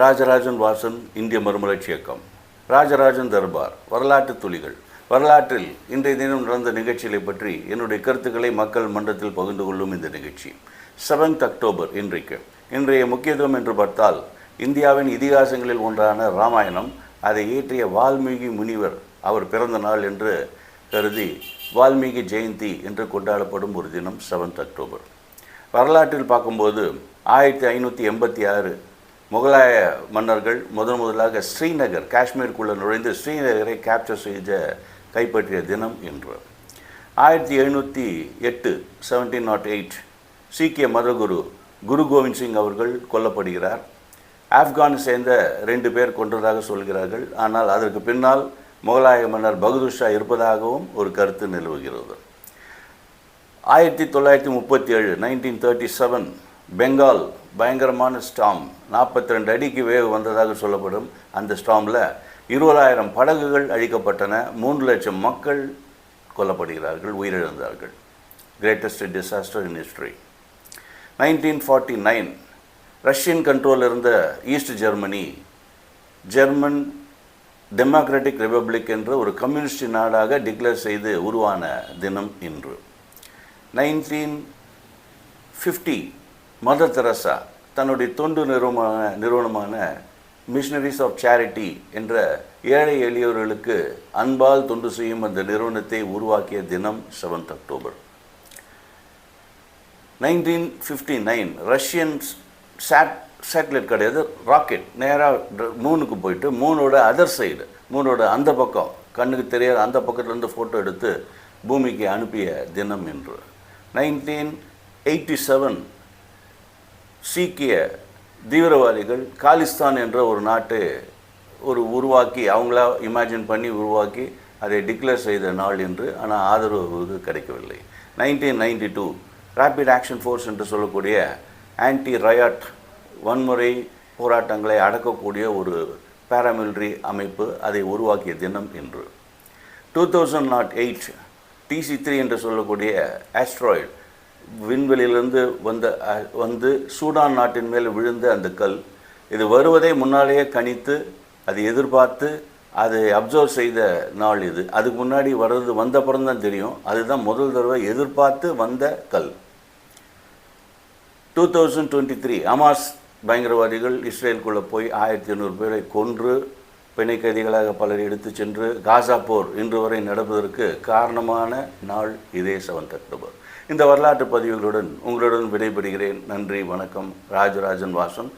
ராஜராஜன் வாசன் இந்திய மறுமலர்ச்சி இயக்கம் ராஜராஜன் தர்பார் வரலாற்று துளிகள். வரலாற்றில் இன்றைய தினம் நடந்த நிகழ்ச்சிகளை பற்றி என்னுடைய கருத்துக்களை மக்கள் மன்றத்தில் பகிர்ந்து கொள்ளும் இந்த நிகழ்ச்சி. செவன்த் அக்டோபர் இன்றைக்கு. இன்றைய முக்கியத்துவம் என்று பார்த்தால் இந்தியாவின் இதிகாசங்களில் ஒன்றான ராமாயணம் அதை இயற்றிய வால்மீகி முனிவர் அவர் பிறந்த நாள் என்று கருதி வால்மீகி ஜெயந்தி என்று கொண்டாடப்படும் ஒரு தினம் செவன்த் அக்டோபர். வரலாற்றில் பார்க்கும்போது ஆயிரத்தி ஐநூற்றி எண்பத்தி ஆறு முகலாய மன்னர்கள் முதன் முதலாக ஸ்ரீநகர் காஷ்மீருக்குள்ளே நுழைந்து ஸ்ரீநகரை கேப்சர் செய்த கைப்பற்றிய தினம் என்று ஆயிரத்தி எழுநூற்றி எட்டு செவன்டீன் நாட் எயிட் சீக்கிய மதகுரு குரு கோவிந்த் சிங் அவர்கள் கொல்லப்படுகிறார். ஆப்கானை சேர்ந்த ரெண்டு பேர் கொன்றதாக சொல்கிறார்கள். ஆனால் அதற்கு பின்னால் முகலாய மன்னர் பகதூர் ஷா இருப்பதாகவும் ஒரு கருத்து நிலவுகிறது. ஆயிரத்தி தொள்ளாயிரத்தி முப்பத்தி ஏழு நைன்டீன் தேர்ட்டி செவன் பெங்கால் பயங்கரமான ஸ்டாம் நாற்பத்தி ரெண்டு அடிக்கு வேகம் வந்ததாக சொல்லப்படும் அந்த ஸ்டாமில் இருபதாயிரம் படகுகள் அழிக்கப்பட்டன. மூன்று லட்சம் மக்கள் கொல்லப்படுகிறார்கள் உயிரிழந்தார்கள். Greatest disaster in history nineteen forty nine Russian கண்ட்ரோலில் இருந்த East Germany German Democratic Republic என்ற ஒரு கம்யூனிஸ்ட் நாடாக டிக்ளேர் செய்து உருவான தினம் இன்று. நைன்டீன் ஃபிஃப்டி மதர் தெரசா தன்னுடைய தொண்டு நிறுவனமான நிறுவனமான மிஷனரிஸ் ஆஃப் சேரிட்டி என்ற ஏழை எளியவர்களுக்கு அன்பால் தொண்டு செய்யும் அந்த நிறுவனத்தை உருவாக்கிய தினம் seventh October nineteen fifty nine Russian sat satellite கிடையாது ராக்கெட் நேராக மூணுக்கு போயிட்டு மூணோட அதர் சைடு மூணோட அந்த பக்கம் கண்ணுக்கு தெரியாத அந்த பக்கத்துலேருந்து ஃபோட்டோ எடுத்து பூமிக்கு அனுப்பிய தினம் என்று நைன்டீன் எயிட்டி செவன் சீக்கிய தீவிரவாதிகள் காலிஸ்தான் என்ற ஒரு நாட்டை ஒரு உருவாக்கி அவங்களா இமேஜின் பண்ணி உருவாக்கி அதை டிக்ளேர் செய்த நாள் என்று ஆனால் ஆதரவு கிடைக்கவில்லை. Nineteen ninety two rapid action force என்று சொல்லக்கூடிய ஆன்டி ரயாட் வன்முறை போராட்டங்களை அடக்கக்கூடிய ஒரு பாராமிலிட்ரி அமைப்பு அதை உருவாக்கிய தினம் இன்று. Two thousand nought eight DC three என்று சொல்லக்கூடிய ஆஸ்ட்ராய்டு விண்வெளியிலிருந்து வந்த வந்து சூடான் நாட்டின் மேல் விழுந்த அந்த கல் இது வருவதை முன்னாலேயே கணித்து அதை எதிர்பார்த்து அதை அப்சர்வ் செய்த நாள் இது. அதுக்கு முன்னாடி வர்றது வந்த அப்புறம் தான் தெரியும். அதுதான் முதல் தடவை எதிர்பார்த்து வந்த கல். Two thousand twenty three Hamas பயங்கரவாதிகள் இஸ்ரேலுக்குள்ளே போய் ஆயிரத்தி ஐநூறு பேரை கொன்று பிணை கைதிகளாக பலர் எடுத்து சென்று காசா போர் இன்று வரை நடப்பதற்கு காரணமான நாள் இதே செவன்த் அக்டோபர் இந்த வரலாற்று பதிவுகளுடன் உங்களுடன் விடைபெறுகிறேன். நன்றி வணக்கம். ராஜராஜன் வாசன்.